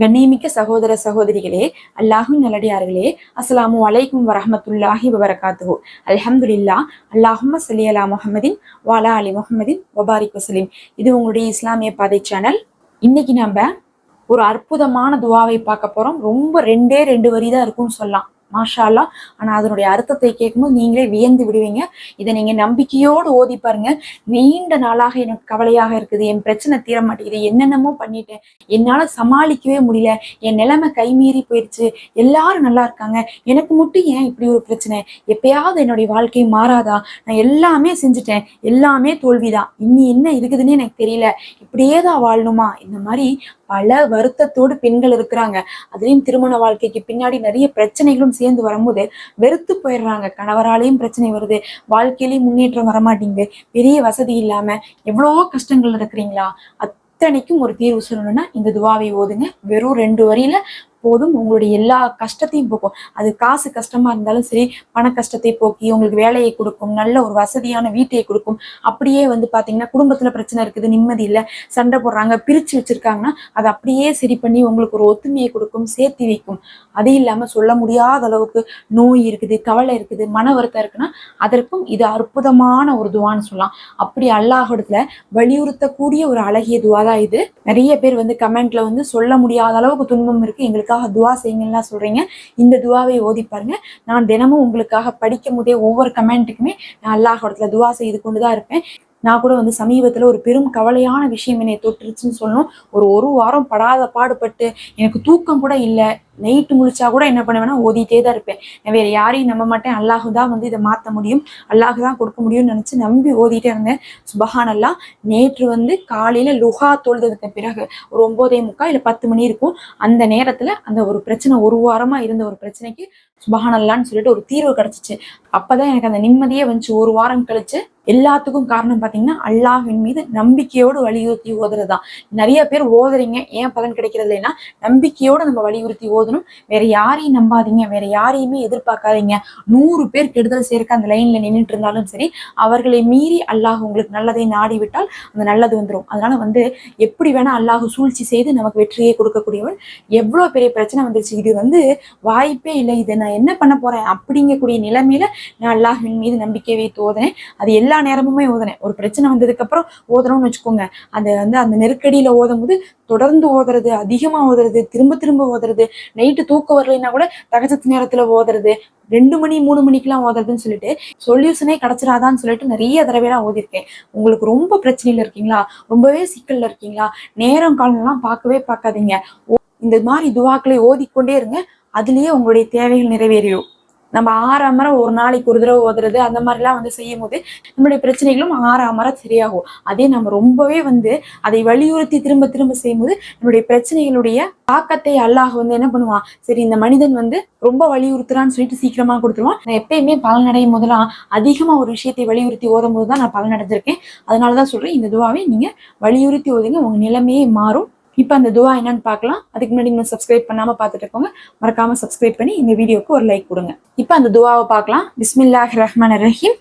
கண்ணியமிக்க சகோதர சகோதரிகளே அல்லாஹும் நல்லடியார்களே அஸ்ஸலாமு அலைக்கும் வரஹமத்துல்லாஹி வபரகாத்துஹு. அல்ஹம்துலில்லா அல்லாஹும் சலி அலா முஹம்மதின் வாலா அலி முஹம்மதின் வபாரிக் வசலிம். இது உங்களுடைய இஸ்லாமிய பாதை சேனல். இன்னைக்கு நம்ம ஒரு அற்புதமான துவாவை பார்க்க போறோம். ரொம்ப ரெண்டே ரெண்டு வரி தான் இருக்கும்னு சொல்லலாம். மாஷா ஆனால் ஆனா அதனுடைய அர்த்தத்தை கேட்கும்போது நீங்களே வியந்து விடுவீங்க. இதை நீங்கள் நம்பிக்கையோடு ஓதி பாருங்க. நீண்ட நாளாக எனக்கு கவலையாக இருக்குது. என் பிரச்சனை தீர மாட்டேங்குது. என்னென்னமோ பண்ணிட்டேன். என்னால சமாளிக்கவே முடியல. என் நிலைமை கைமீறி போயிடுச்சு எல்லாரும் நல்லா இருக்காங்க. எனக்கு மட்டும் ஏன் இப்படி ஒரு பிரச்சனை? எப்பயாவது என்னுடைய வாழ்க்கை மாறாதா? நான் எல்லாமே செஞ்சுட்டேன். எல்லாமே தோல்விதான். இன்னி என்ன இருக்குதுன்னு எனக்கு தெரியல. இப்படியே தான் வாழணுமா? இந்த மாதிரி பல வருத்தத்தோடு பெண்கள் இருக்கிறாங்க. அதுலேயும் திருமண வாழ்க்கைக்கு பின்னாடி நிறைய பிரச்சனைகளும் சேர்ந்து வரும்போது வெறுத்து போயிடுறாங்க. கணவராலையும் பிரச்சனை வருது. வாழ்க்கையிலையும் முன்னேற்றம் வரமாட்டேங்குது. பெரிய வசதி இல்லாம எவ்வளவோ கஷ்டங்கள் இருக்கிறீங்களா அத்தனைக்கும் ஒரு தீர்வு சொல்லணும்னா இந்த துவாவை ஓதுங்க. வெறும் ரெண்டு வரியில போதும். உங்களுடைய எல்லா கஷ்டத்தையும் போக்கும். அது காசு கஷ்டமா இருந்தாலும் சரி பண கஷ்டத்தை போக்கி உங்களுக்கு வேலையை கொடுக்கும் நல்ல ஒரு வசதியான வீட்டை கொடுக்கும். அப்படியே வந்து பாத்தீங்கன்னா குடும்பத்துல பிரச்சனை இருக்குது நிம்மதி இல்லை சண்டை போடுறாங்க பிரிச்சு வச்சிருக்காங்கன்னா அதை அப்படியே சரி பண்ணி உங்களுக்கு ஒரு ஒத்துமையை கொடுக்கும் சேர்த்து வைக்கும். அது இல்லாம சொல்ல முடியாத அளவுக்கு நோய் இருக்குது கவலை இருக்குது மன வருத்தம் இருக்குன்னா அதற்கும் இது அற்புதமான ஒரு துவான்னு சொல்லலாம். அப்படி அல்லாஹிடத்துல வலியுறுத்தக்கூடிய ஒரு அழகிய துவா தான் இது. நிறைய பேர் வந்து கமெண்ட்ல வந்து சொல்ல முடியாத அளவுக்கு துன்பம் இருக்கு. எங்களுக்கு எனக்காக துவா செய்யுங்கலாம் சொல்றீங்க. இந்த துவாவை ஓதி பாருங்க. நான் தினமும் உங்களுக்காக படிக்கும் போதே ஒவ்வொரு கமெண்ட்டுக்குமே நான் அல்லாஹிடத்துல துவா செய்து கொண்டு தான் இருப்பேன். நான் கூட வந்து சமீபத்தில் ஒரு பெரும் கவலையான விஷயம் என்னை தொட்டுருச்சுன்னு சொல்லணும். ஒரு ஒரு வாரம் படாத பாடுபட்டு எனக்கு தூக்கம் கூட இல்லை. நைட்டு முழிச்சா கூட என்ன பண்ணுவேன்னா ஓதிட்டே தான் இருப்பேன். நான் வேற யாரையும் நம்ப மாட்டேன். அல்லாஹு தான் வந்து இதை மாற்ற முடியும். அல்லாஹு தான் கொடுக்க முடியும்னு நினச்சி நம்பி ஓதிட்டே இருந்தேன். சுபஹான் அல்லா நேற்று வந்து காலையில லுஹா தொழுதுக்கு பிறகு ஒரு ஒன்பதே முக்கா இல்லை பத்து மணி இருக்கும். அந்த நேரத்தில் அந்த ஒரு பிரச்சனை ஒரு வாரமா இருந்த ஒரு பிரச்சனைக்கு சுபஹானல்லான்னு சொல்லிட்டு ஒரு தீர்வு கிடைச்சிச்சு. அப்பதான் எனக்கு அந்த நிம்மதியே வந்துச்சு. ஒரு வாரம் கழிச்சு எல்லாத்துக்கும் காரணம் பார்த்தீங்கன்னா அல்லாஹின் மீது நம்பிக்கையோடு வலியுறுத்தி ஓதுறது தான் நிறைய பேர் ஓதுறீங்க. ஏன் பலன் கிடைக்கிறது இல்லைன்னா நம்பிக்கையோடு நம்ம வலியுறுத்தி ஓது ஓதணும் வேற யாரையும் நம்பாதீங்க. வேற யாரையுமே எதிர்பார்க்காதீங்க. நூறு பேர் கெடுதல் சேர்க்க அந்த லைன்ல நின்றுட்டு இருந்தாலும் சரி அவர்களை மீறி அல்லாஹ் உங்களுக்கு நல்லதை நாடி விட்டால் அந்த நல்லது வந்துடும் அதனால வந்து எப்படி வேணா அல்லாஹ் சூழ்ச்சி செய்து நமக்கு வெற்றியை கொடுக்கக்கூடியவன். எவ்வளவு பெரிய பிரச்சனை வந்துருச்சு. இது வந்து வாய்ப்பே இல்லை. இதை நான் என்ன பண்ண போறேன் அப்படிங்கக்கூடிய நிலைமையில நான் அல்லாஹின் மீது நம்பிக்கை வைத்து அது எல்லா நேரமுமே ஓதுனேன். ஒரு பிரச்சனை வந்ததுக்கு அப்புறம் ஓதுறோம்னு வச்சுக்கோங்க. அந்த வந்து அந்த நெருக்கடியில ஓதும் போது தொடர்ந்து ஓதுறது அதிகமா ஓதுறது திரும்ப திரும்ப ஓதுறது நைட்டு தூக்கம் வரலைன்னா கூட தகச்சத்து நேரத்துல ஓதுறது ரெண்டு மணி மூணு மணிக்கெல்லாம் ஓதுறதுன்னு சொல்லிட்டு சொல்யூஷனே கிடைச்சிடாதான்னு சொல்லிட்டு நிறைய தடவைலாம் ஓதிருக்கேன். உங்களுக்கு ரொம்ப பிரச்சனையில இருக்கீங்களா? ரொம்பவே சிக்கல்ல இருக்கீங்களா? நேரம் காலம்லாம் பார்க்கவே பார்க்காதீங்க. இந்த மாதிரி துவாக்களை ஓதிக்கொண்டே இருங்க. அதுலயே உங்களுடைய தேவைகள் நிறைவேறிடும். நம்ம ஆறாமர ஒரு நாளைக்கு ஒரு தடவை ஓதுறது அந்த மாதிரிலாம் வந்து செய்யும் போது நம்மளுடைய பிரச்சனைகளும் ஆறாமற சரியாகும். அதே நம்ம ரொம்பவே வந்து அதை வலியுறுத்தி திரும்ப திரும்ப செய்யும்போது நம்மளுடைய பிரச்சனைகளுடைய தாக்கத்தை அல்லாஹ் வந்து என்ன பண்ணுவான்? சரி இந்த மனிதன் வந்து ரொம்ப வலியுறுத்துறான்னு சொல்லிட்டு சீக்கிரமா கொடுத்துருவான். நான் எப்பயுமே பலனடையும் போதெல்லாம் அதிகமா ஒரு விஷயத்தை வலியுறுத்தி ஓதும் போது தான் நான் பலனடைஞ்சிருக்கேன். அதனாலதான் சொல்றேன் இந்த துவாவை நீங்க வலியுறுத்தி ஓதுங்க. உங்க நிலைமையே மாறும். இப்போ அந்த துவா என்னன்னு பார்க்கலாம். அதுக்கு முன்னாடி இன்னும் சப்ஸ்கிரைப் பண்ணாமல் பார்த்துட்டு இருக்கோங்க மறக்காம சப்ஸ்கிரைப் பண்ணி இந்த வீடியோக்கு ஒரு லைக் கொடுங்க. இப்போ அந்த துவாவை பார்க்கலாம். பிஸ்மில்லாஹ் ரஹ்மான் ரஹீம்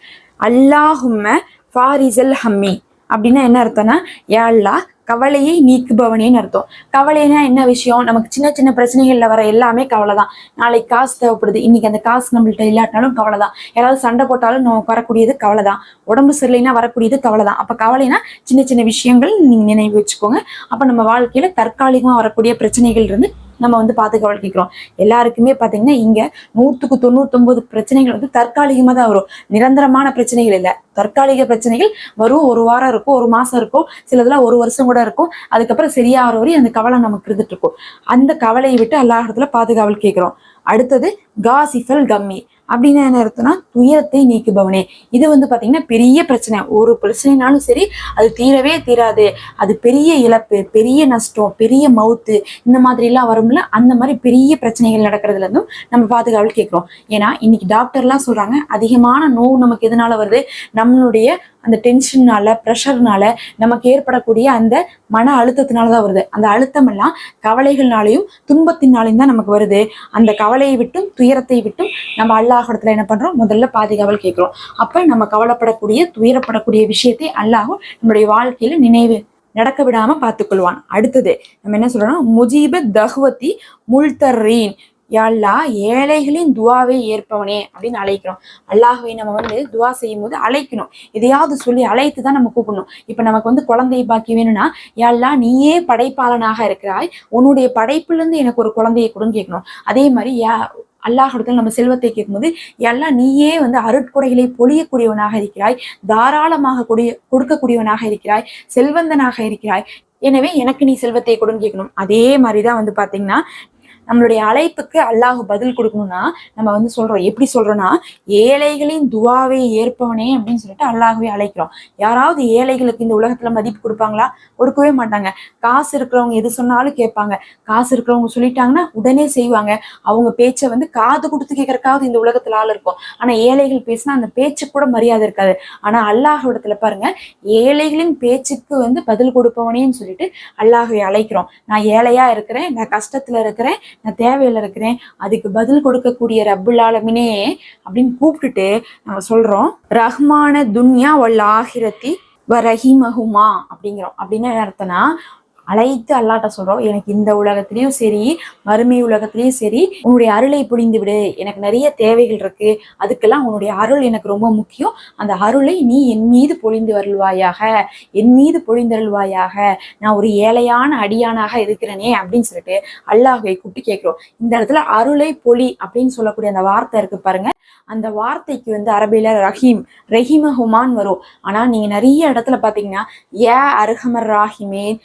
அல்லாஹும்ம ஃபாரிசல் ஹம்மி. அப்படின்னா என்ன அர்த்தம்னா யா அல்லாஹ் கவலையை நீக்குபவனேன்னு அர்த்தம். கவலைனா என்ன விஷயம்? நமக்கு சின்ன சின்ன பிரச்சனைகள்ல வர எல்லாமே கவலை தான் நாளைக்கு காசு தேவைப்படுது. இன்னைக்கு அந்த காசு நம்மள்ட்ட இல்லாட்டினாலும் கவலை தான் யாராவது சண்டை போட்டாலும் நமக்கு வரக்கூடியது கவலை தான் உடம்பு சரியில்லைனா வரக்கூடியது கவலை தான் அப்ப கவலைனா சின்ன சின்ன விஷயங்கள் நீங்க நினைவு வச்சுக்கோங்க. அப்ப நம்ம வாழ்க்கையில தற்காலிகமா வரக்கூடிய பிரச்சனைகள் இருந்து நம்ம வந்து பார்த்து கவனிக்கிறோம். எல்லாருக்குமே பார்த்தீங்கன்னா இங்க நூற்றுக்கு தொண்ணூத்தொன்பது பிரச்சனைகள் வந்து தற்காலிகமாக தான் வரும். நிரந்தரமான பிரச்சனைகள் இல்லை. தற்காலிக பிரச்சனைகள் வரும். ஒரு வாரம் இருக்கும் ஒரு மாசம் இருக்கும் சிலதெல்லாம் ஒரு வருஷம் கூட இருக்கும். அதுக்கப்புறம் சரியாகிற வரையும் அந்த கவலை நமக்கு இருந்துட்டு இருக்கும். அந்த கவலையை விட்டு எல்லா இடத்துல பாதுகாவல் கேட்கிறோம். அடுத்தது காசிஃபல் கம்மி. அப்படின்னு என்ன அர்த்தம்னா துயரத்தை நீக்குபவனே. இது வந்து பார்த்தீங்கன்னா பெரிய பிரச்சனை. ஒரு பிரச்சனைனாலும் சரி அது தீரவே தீராது. அது பெரிய இழப்பு பெரிய நஷ்டம் பெரிய மவுத்து இந்த மாதிரிலாம் வரும்ல அந்த மாதிரி பெரிய பிரச்சனைகள் நடக்கிறதுல இருந்தும் நம்ம பாதுகாவல் கேட்குறோம். ஏன்னா இன்னைக்கு டாக்டர்லாம் சொல்கிறாங்க அதிகமான நோவு நமக்கு எதனால வருது? நம்மளுடைய அந்த டென்ஷன்னால ப்ரெஷர்னால நமக்கு ஏற்படக்கூடிய அந்த மன அழுத்தத்தினால தான் வருது. அந்த அழுத்தம் எல்லாம் கவலைகள்னாலையும் துன்பத்தினாலையும் தான் நமக்கு வருது. அந்த கவலையை விட்டும் துயரத்தை விட்டும் நம்ம அல்லாஹிடத்துல என்ன பண்றோம்? முதல்ல பாதுகாவல் கேட்கிறோம். அப்ப நம்ம கவலைப்படக்கூடிய துயரப்படக்கூடிய விஷயத்தை அல்லாஹும் நம்முடைய வாழ்க்கையில நினைவு நடக்க விடாம பார்த்துக்கொள்வான். அடுத்தது நம்ம என்ன சொல்றோம்னா முஜீப தஹ்வத்தி முல்தர்ரீன். யாழ்லா ஏழைகளின் துவாவை ஏற்பவனே அப்படின்னு அழைக்கிறோம். அல்லாஹை நம்ம வந்து துவா செய்யும் போது அழைக்கணும். எதையாவது சொல்லி அழைத்து தான் நம்ம கூப்பிடணும். இப்ப நமக்கு வந்து குழந்தை பாக்கி வேணும்னா யாழ்லா நீயே படைப்பாளனாக இருக்கிறாய். உன்னுடைய படைப்புலேருந்து எனக்கு ஒரு குழந்தையை கொடுன்னு கேட்கணும். அதே மாதிரி யா அல்லாஹிடத்தில் நம்ம செல்வத்தை கேட்கும்போது எல்லாம் நீயே வந்து அருட்கொடைகளை பொழியக்கூடியவனாக இருக்கிறாய். தாராளமாக கொடிய கொடுக்கக்கூடியவனாக இருக்கிறாய். செல்வந்தனாக இருக்கிறாய். எனவே எனக்கு நீ செல்வத்தை கொடுன்னு கேட்கணும். அதே மாதிரிதான் வந்து பாத்தீங்கன்னா நம்மளுடைய அழைப்புக்கு அல்லாஹ் பதில் கொடுக்கணும்னா நம்ம வந்து சொல்றோம். எப்படி சொல்றோம்னா ஏழைகளின் துவாவை ஏற்பவனே அப்படின்னு சொல்லிட்டு அல்லாஹவே அழைக்கிறோம். யாராவது ஏழைகளுக்கு இந்த உலகத்துல மதிப்பு கொடுப்பாங்களா? கொடுக்கவே மாட்டாங்க. காசு இருக்கிறவங்க எது சொன்னாலும் கேட்பாங்க. காசு இருக்கிறவங்க சொல்லிட்டாங்கன்னா உடனே செய்வாங்க. அவங்க பேச்சை வந்து காது கொடுத்து கேட்கறக்காவது இந்த உலகத்துல ஆள் இருக்கும். ஆனா ஏழைகள் பேசினா அந்த பேச்சுக்கு கூட மரியாதை இருக்காது. ஆனா அல்லாஹ் இடத்துல பாருங்க ஏழைகளின் பேச்சுக்கு வந்து பதில் கொடுப்பவனேன்னு சொல்லிட்டு அல்லாஹை அழைக்கிறோம். நான் ஏழையா இருக்கிறேன் நான் கஷ்டத்துல இருக்கிறேன் நான் தேவையில்லை இருக்கிறேன். அதுக்கு பதில் கொடுக்கக்கூடிய ரப்புல் அப்படின்னு கூப்பிட்டுட்டு நம்ம சொல்றோம். ரஹ்மான துன்யா வல் ஆஹிரத்தி வ ரஹிமஹுமா அப்படிங்கிறோம். அப்படின்னு என்ன அர்த்தம்னா அழைத்து அல்லாட்ட சொல்றோம். எனக்கு இந்த உலகத்திலையும் சரி மறுமை உலகத்திலையும் சரி உன்னுடைய அருளை புரிந்து விடு. எனக்கு நிறைய தேவைகள் இருக்கு. அதுக்கெல்லாம் உன்னுடைய அருள் எனக்கு ரொம்ப முக்கியம். அந்த அருளை நீ என் மீது பொழிந்து வருள்வாயாக என் மீது பொழிந்தருள்வாயாக. நான் ஒரு ஏழையான அடியானாக இருக்கிறேனே அப்படின்னு சொல்லிட்டு அல்லாஹை கூப்பிட்டு கேட்கிறோம். இந்த இடத்துல அருளை பொலி அப்படின்னு சொல்லக்கூடிய அந்த வார்த்தை இருக்கு பாருங்க. அந்த வார்த்தைக்கு வந்து அரபில ரஹீம் ரஹிமஹுமான் வரும். ஆனா நீங்க நிறைய இடத்துல பாத்தீங்கன்னா ஏ ராஹிமே ராஹிமேன்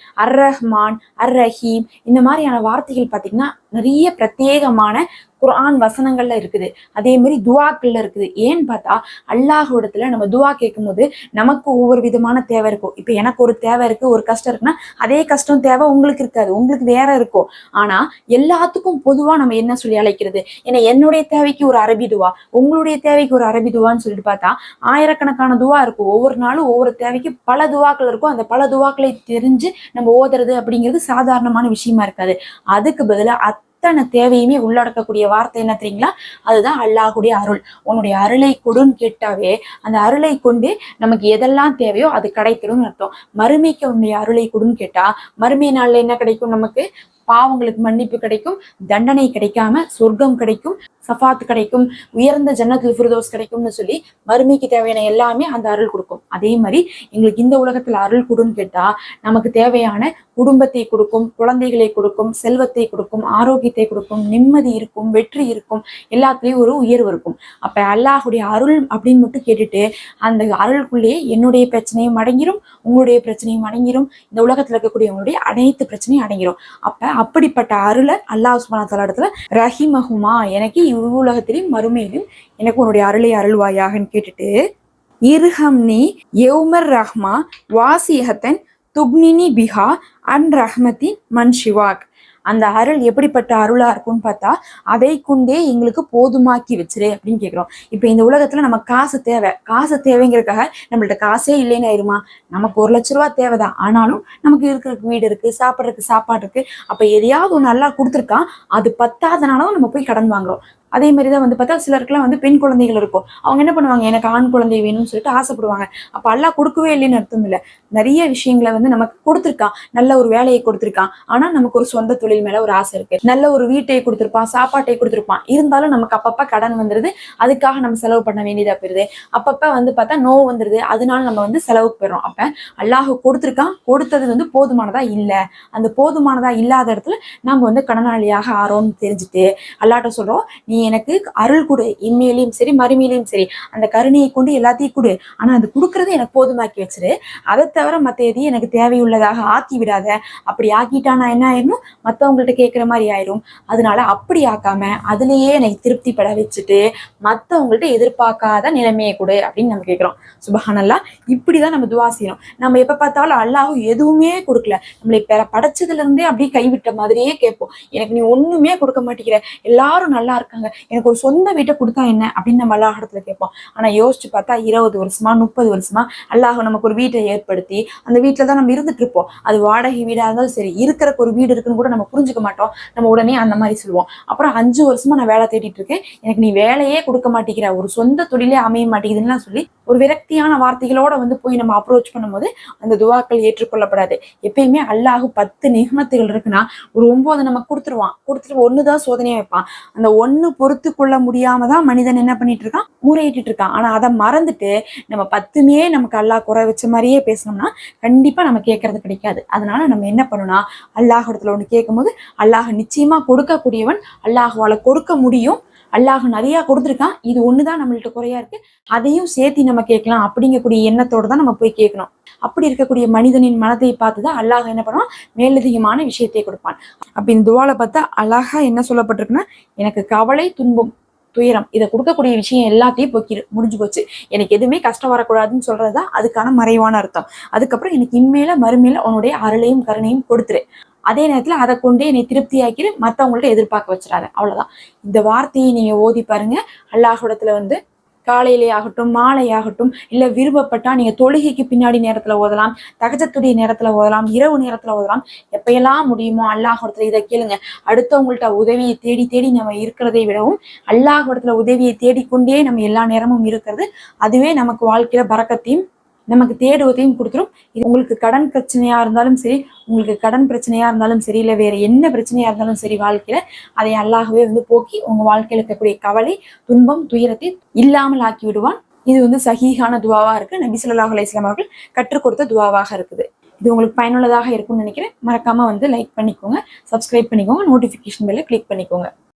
அர் ரஹ்மான் அர் ரஹீம் இந்த மாதிரியான வார்த்தைகள் பாத்தீங்கன்னா நிறைய பிரத்யேகமான குர்ஆன் வசனங்கள்ல இருக்குது. அதே மாதிரி துவாக்கள்ல இருக்குது. ஏன்னு பார்த்தா அல்லாஹோடத்துல நம்ம துவா கேட்கும்போது நமக்கு ஒவ்வொரு விதமான தேவை இருக்கும். இப்போ எனக்கு ஒரு தேவை இருக்கு ஒரு கஷ்டம் இருக்குன்னா அதே கஷ்டம் தேவை உங்களுக்கு இருக்காது. உங்களுக்கு வேற இருக்கும். ஆனா எல்லாத்துக்கும் பொதுவா நம்ம என்ன சொல்லி அழைக்கிறது? ஏன்னா என்னுடைய தேவைக்கு ஒரு அரபி துவா உங்களுடைய தேவைக்கு ஒரு அரபி துவான்னு சொல்லிட்டு பார்த்தா ஆயிரக்கணக்கான துவா இருக்கும். ஒவ்வொரு நாளும் ஒவ்வொரு தேவைக்கு பல துவாக்கள் இருக்கும். அந்த பல துவாக்களை தெரிஞ்சு நம்ம ஓதுறது அப்படிங்கிறது சாதாரணமான விஷயமா இருக்காது. அதுக்கு பதிலாக அத்தனை தேவையுமே உள்ளடக்கக்கூடிய வார்த்தை என்ன தெரியுங்களா? அதுதான் அல்லாஹுடைய அருள். உன்னுடைய அருளை கொடுன்னு கேட்டாவே அந்த அருளை கொண்டு நமக்கு எதெல்லாம் தேவையோ அது கிடைக்கணும்னு அர்த்தம். மறுமைக்கு உன்னுடைய அருளை கொடுன்னு கேட்டா மறுமை நாள்ல என்ன கிடைக்கும் நமக்கு? பாவங்களுக்கு மன்னிப்பு கிடைக்கும் தண்டனை கிடைக்காம சொர்க்கம் கிடைக்கும். சஃபாத் கிடைக்கும் உயர்ந்த ஜன்னத்தில் ஃபிர்தோஸ் கிடைக்கும்னு சொல்லி மறுமைக்கு தேவையான எல்லாமே அந்த அருள் கொடுக்கும். அதே மாதிரி எங்களுக்கு இந்த உலகத்தில் அருள் கொடுன்னு கேட்டால் நமக்கு தேவையான குடும்பத்தை கொடுக்கும் குழந்தைகளை கொடுக்கும் செல்வத்தை கொடுக்கும் ஆரோக்கியத்தை கொடுக்கும் நிம்மதி இருக்கும் வெற்றி இருக்கும் எல்லாத்துலேயும் ஒரு உயர்வு இருக்கும். அப்போ அல்லாஹுடைய அருள் அப்படின்னு மட்டும் கேட்டுட்டு அந்த அருளுக்குள்ளேயே என்னுடைய பிரச்சனையும் அடங்கிரும் உங்களுடைய பிரச்சனையும் அடங்கிரும் இந்த உலகத்தில் இருக்கக்கூடியவங்களுடைய அனைத்து பிரச்சனையும் அடங்கிரும். அப்போ அப்படிப்பட்ட அருளை அல்லாஹ் சுபான தலாடத்தில் ரஹிமஹுமா எனக்கு இவ்வுலகத்திலையும் மறுமையிலும் எனக்கு உன்னுடைய அருளை அருள்வாயாகன்னு கேட்டுட்டு இர்ஹம்னி யௌமர் ரஹ்மா வாசியகத்தன் துக்னினி பிஹா அன் ரஹ்மதி மன் சிவாக் அந்த அருள் எப்படிப்பட்ட அருளா இருக்கும்னு பார்த்தா அதை கொண்டே எங்களுக்கு போதுமாக்கி வச்சிரு அப்படின்னு கேட்குறோம் இப்போ இந்த உலகத்துல நமக்கு காசு தேவை. காசு தேவைங்கிறதுக்காக நம்மள்ட்ட காசே இல்லைன்னு ஆயிருமா? நமக்கு ஒரு லட்ச ரூபா தேவைதான். ஆனாலும் நமக்கு இருக்கிறதுக்கு வீடு இருக்கு சாப்பிட்றதுக்கு சாப்பாடு இருக்கு. அப்ப எதையாவது ஒன்று நல்லா கொடுத்துருக்கா அது பத்தாதனால தான் நம்ம போய் கடன் வாங்குறோம். அதே மாதிரி தான் வந்து பார்த்தா சிலருக்குலாம் வந்து பெண் குழந்தைகள் இருக்கும். அவங்க என்ன பண்ணுவாங்க? எனக்கு ஆண் குழந்தை வேணும்னு சொல்லிட்டு ஆசைப்படுவாங்க. அப்போ அல்லாஹ் கொடுக்கவே இல்லைன்னு அர்த்தம் இல்லை. நிறைய விஷயங்களை வந்து நமக்கு கொடுத்துருக்கான். நல்ல ஒரு வேலையை கொடுத்துருக்கான். ஆனா நமக்கு ஒரு சொந்த தொழில் மேல ஒரு ஆசை இருக்கு. நல்ல ஒரு வீட்டை கொடுத்துருப்பான் சாப்பாட்டை கொடுத்துருப்பான். இருந்தாலும் நமக்கு அப்பப்போ கடன் வந்துருது. அதுக்காக நம்ம செலவு பண்ண வேண்டியதா போயிருது. அப்பப்போ வந்து பார்த்தா நோவு வந்துருது. அதனால நம்ம வந்து செலவுக்கு போயிடும் அப்ப அல்லாஹ் கொடுத்துருக்கான். கொடுத்தது வந்து போதுமானதா இல்ல. அந்த போதுமானதா இல்லாத இடத்துல நம்ம வந்து கடனாளியாக ஆறோம்னு தெரிஞ்சுட்டு அல்லாட்ட சொல்றோம். நீ எனக்கு அருள் கொடு. இம்மையிலையும் சரி மறுமையிலையும் சரி. அந்த கருணையை கொண்டு எல்லாத்தையும் கொடு. ஆனா அது கொடுக்கறது எனக்கு போதுமாக்கி வச்சிரு. அதை தவிர மற்ற எதையும் எனக்கு தேவையுள்ளதாக ஆக்கி விடாத. அப்படி ஆக்கிட்டானா என்ன ஆயிரும்? மற்றவங்கள்ட்ட கேட்குற மாதிரி ஆயிரும். அதனால அப்படி ஆக்காம அதுலயே என்னை திருப்திப்பட வச்சுட்டு மற்றவங்கள்ட்ட எதிர்பார்க்காத நிலைமையை கொடு அப்படின்னு நம்ம கேட்குறோம் சுபஹானல்லா இப்படிதான் நம்ம துவா செய்யணும். நம்ம எப்ப பார்த்தாலும் அல்லாஹ் எதுவுமே கொடுக்கல. நம்மளை பெற படைச்சதுல இருந்தே அப்படியே கைவிட்ட மாதிரியே கேட்போம். எனக்கு நீ ஒண்ணுமே கொடுக்க மாட்டேங்கிற. எல்லாரும் நல்லா இருக்காங்க. எனக்கு ஒரு சொந்த வீட்டை கொடுத்தா என்ன? அப்படின்னு நம்ம அல்லாஹ் கேட்போம். ஆனா யோசிச்சு பார்த்தா இருபது வருஷமா முப்பது வருஷமா அல்லாஹ் நமக்கு ஒரு வீட்டை ஏற்படுத்தி அந்த வீட்டில் தான் நம்ம இருந்துட்டு இருப்போம். அது வாடகை வீடாக இருந்தாலும் சரி இருக்கிறக்கு ஒரு வீடு இருக்குன்னு கூட நம்ம புரிஞ்சுக்க மாட்டோம். நம்ம உடனே அந்த மாதிரி சொல்லுவோம். அப்புறம் அஞ்சு வருஷமா நான் வேலை தேடிட்டு இருக்கேன். எனக்கு நீ வேலையே கொடுக்க மாட்டேங்கிற ஒரு சொந்த தொழிலே அமைய மாட்டேங்குதுன்னு சொல்லி ஒரு விரக்தியான வார்த்தைகளோட வந்து போய் நம்ம அப்ரோச் பண்ணும்போது அந்த துவாக்கள் ஏற்றுக்கொள்ளப்படாது. எப்பயுமே அல்லாஹ் பத்து நிகமத்துகள் இருக்குன்னா ஒரு ஒன்பது நம்ம கொடுத்துருவான். கொடுத்துட்டு ஒண்ணுதான் சோதனையா வைப்பான். அந்த ஒண்ணு பொறுத்து கொள்ள முடியாம தான் மனிதன் என்ன பண்ணிட்டு இருக்கான்? முறையிட்டு இருக்கான். ஆனா அதை மறந்துட்டு நம்ம பத்துமே நமக்கு அல்லாஹ் குறை வச்ச மாதிரியே பேசணும்னா கண்டிப்பா நம்ம கேட்கறது கிடைக்காது. அதனால நம்ம என்ன பண்ணணும்னா அல்லாஹ் இடத்துல ஒன்று கேட்கும்போது அல்லாஹ் நிச்சயமா கொடுக்கக்கூடியவன் அல்லாஹுவால் கொடுக்க முடியும். அல்லாஹ் நிறையா கொடுத்துருக்கான். இது ஒண்ணுதான் நம்மள்ட்ட குறையா இருக்கு. அதையும் சேர்த்து நம்ம கேட்கலாம். அப்படிங்கக்கூடிய எண்ணத்தோடு தான் நம்ம போய் கேட்கணும். அப்படி இருக்கக்கூடிய மனிதனின் மனதை பார்த்து தான் அல்லாஹ் என்ன பண்ணுவான்? மேலதிகமான விஷயத்தை கொடுப்பான். அப்ப இந்த துவால பார்த்தா அழகா என்ன சொல்லப்பட்டிருக்குன்னா எனக்கு கவலை துன்பம் துயரம் இதை கொடுக்கக்கூடிய விஷயம் எல்லாத்தையும் போக்கிடு முடிஞ்சு போச்சு. எனக்கு எதுவுமே கஷ்டம் வரக்கூடாதுன்னு சொல்றதுதான் அதுக்கான மறைவான அர்த்தம். அதுக்கப்புறம் எனக்கு இன்மேல மறுமையில உன்னுடைய அருளையும் கருணையும் கொடுத்துரு. அதே நேரத்தில் அதை கொண்டே என்னை திருப்தியாக்கிடு மற்றவங்கள்ட்ட எதிர்பார்க்க வச்சிடாது. அவ்வளோதான் இந்த வார்த்தையை நீங்கள் ஓதி பாருங்க. அல்லாஹ்விடத்துல வந்து காலையிலே ஆகட்டும் மாலை ஆகட்டும் இல்லை விருப்பப்பட்டா நீங்க தொழுகைக்கு பின்னாடி நேரத்தில் ஓதலாம் தகஜத்துடைய நேரத்தில் ஓதலாம் இரவு நேரத்தில் ஓதலாம். எப்பயெல்லாம் முடியுமோ அல்லாஹிடத்துல இதை கேளுங்க. அடுத்தவங்கள்ட்ட உதவியை தேடி தேடி நம்ம இருக்கிறதை விடவும் அல்லாஹிடத்துல உதவியை தேடிக்கொண்டே நம்ம எல்லா நேரமும் இருக்கிறது. அதுவே நமக்கு வாழ்க்கையில பறக்கத்தையும் நமக்கு தேடுவதையும் கொடுத்துரும். இது உங்களுக்கு கடன் பிரச்சனையா இருந்தாலும் சரி உங்களுக்கு கடன் பிரச்சனையா இருந்தாலும் சரி இல்லை வேற என்ன பிரச்சனையா இருந்தாலும் சரி வாழ்க்கையில அதை அல்லாகவே வந்து போக்கி உங்க வாழ்க்கையில இருக்கக்கூடிய கவலை துன்பம் துயரத்தை இல்லாமல் ஆக்கி விடுவான். இது வந்து சஹீஹான துவாவா இருக்கு. நபி சொல்லாஹ் அலைஹி அவர்கள் கற்றுக் கொடுத்த துவாவாக இருக்குது. இது உங்களுக்கு பயனுள்ளதாக இருக்கும்னு நினைக்கிறேன். மறக்காம வந்து லைக் பண்ணிக்கோங்க. சப்ஸ்கிரைப் பண்ணிக்கோங்க. நோட்டிஃபிகேஷன் பெல்ல கிளிக் பண்ணிக்கோங்க.